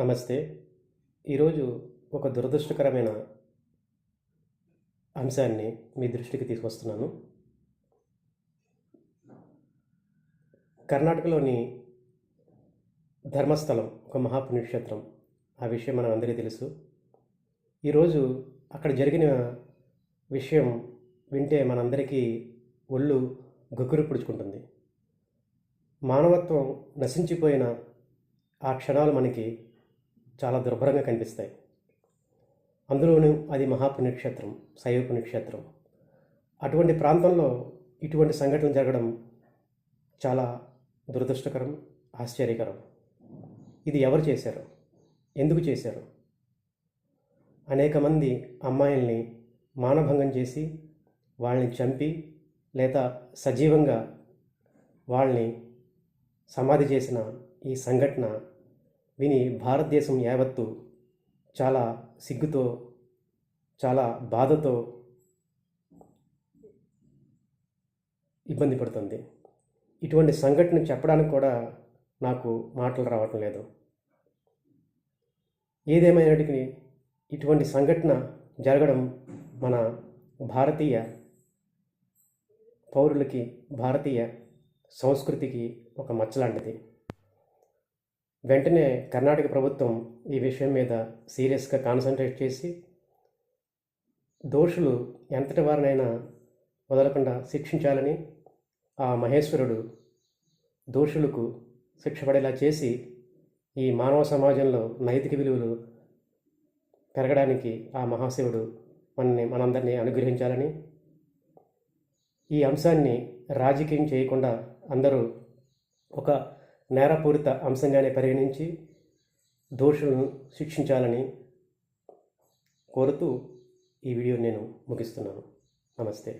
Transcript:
నమస్తే. ఈరోజు ఒక దురదృష్టకరమైన అంశాన్ని మీ దృష్టికి తీసుకొస్తున్నాను. కర్ణాటకలోని ధర్మస్థలం ఒక మహాపుణ్యక్షేత్రం. ఆ విషయం మనం అందరికీ తెలుసు. ఈరోజు అక్కడ జరిగిన విషయం వింటే మనందరికీ ఒళ్ళు గగ్గురు పుడుచుకుంటుంది. మానవత్వం నశించిపోయిన ఆ క్షణాలు మనకి చాలా దుర్భరంగా కనిపిస్తాయి. అందులోనూ అది మహాపుణ్యక్షేత్రం శైవ పుణ్యక్షేత్రం అటువంటి ప్రాంతంలో ఇటువంటి సంఘటనలు జరగడం చాలా దురదృష్టకరం ఆశ్చర్యకరం. ఇది ఎవరు చేశారు? ఎందుకు చేశారు? అనేక మంది అమ్మాయిల్ని మానభంగం చేసి వాళ్ళని చంపి లేదా సజీవంగా వాళ్ళని సమాధి చేసిన ఈ సంఘటన విని భారతదేశం యావత్తు చాలా సిగ్గుతో చాలా బాధతో ఇబ్బంది పడుతుంది. ఇటువంటి సంఘటన చెప్పడానికి కూడా నాకు మాటలు రావటం లేదు. ఏదేమైనటికి ఇటువంటి సంఘటన జరగడం మన భారతీయ పౌరులకి భారతీయ సంస్కృతికి ఒక మచ్చలాంటిది. వెంటనే కర్ణాటక ప్రభుత్వం ఈ విషయం మీద సీరియస్గా కాన్సన్ట్రేట్ చేసి దోషులు ఎంతటి వారినైనా వదలకుండా శిక్షించాలని ఆ మహేశ్వరుడు దోషులకు శిక్ష పడేలా చేసి ఈ మానవ సమాజంలో నైతిక విలువలు పెరగడానికి ఆ మహాశివుడు మనని మనందరినీ అనుగ్రహించాలని ఈ అంశాన్ని రాజకీయం చేయకుండా అందరూ ఒక నేరపూరిత అంశంగానే పరిగణించి దోషులను శిక్షించాలని కోరుతూ ఈ వీడియో నేను ముగిస్తున్నాను. నమస్తే.